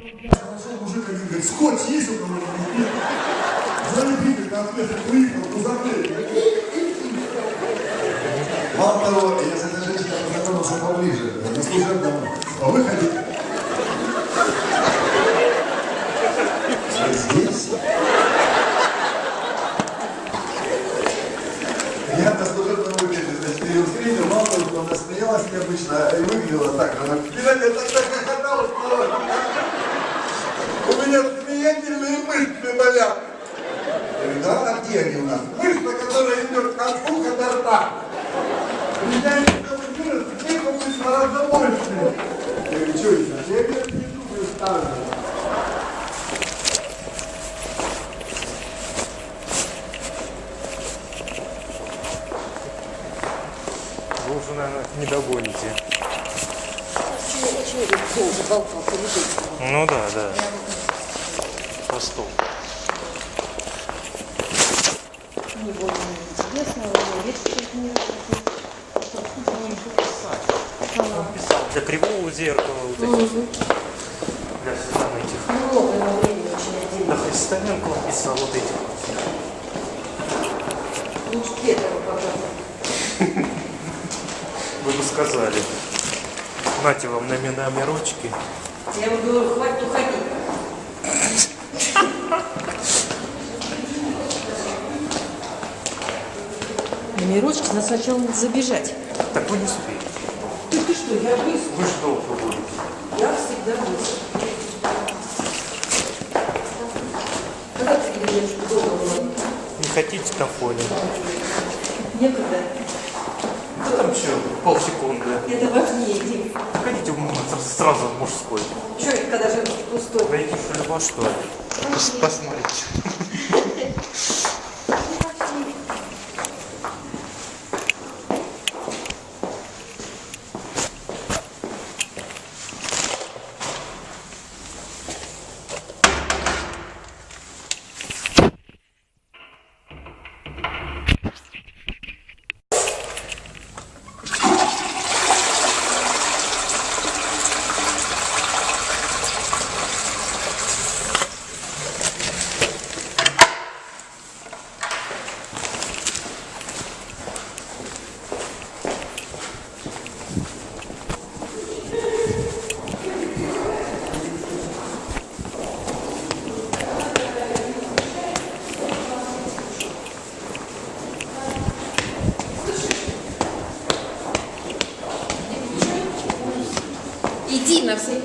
Зашел мужик один, говорит, скотч есть у кого-нибудь? Залепите конфеты, выехал, ну заклеили. Мало того, я с этой женщиной познакомился поближе, на служебном выходе. Вы здесь? Я на служебном выходе, значит, ее встретил, мало того, она смеялась необычно и выглядела так, она, видать, я так хохоталась, у смеятельные мышцы болят. Я говорю, да, а где они у нас? Мышца, которая идет от уха до рта. Влияет на мира, смехом и раздовольствие. Я говорю, что это? Я говорю, не думаю, старый. Вы уже, наверное, не догоните. Ну да, да. Постол. Не было интересно, но ветки не Для кривого зеркала, вот этих, для там этих. Много ему времени очень отдельно. Христоменко он писал вот этих. Лучше Петрова показать. Вы бы сказали. Нате вам на номерочки. Я ему говорю, хватит уходить. Номерочки, надо сначала надо забежать. Так вы не успеете. Ты, ты что, я быстро. Вы же долго будете. Я всегда быстро. Когда ты что было? Не хотите на фоне? Некогда. Да там что, полсекунды. Это важнее, Дим. Хотите сразу в мужской. Что это, когда женский пустой? Что-либо, что ли? Пос- Посмотреть. Зина, все.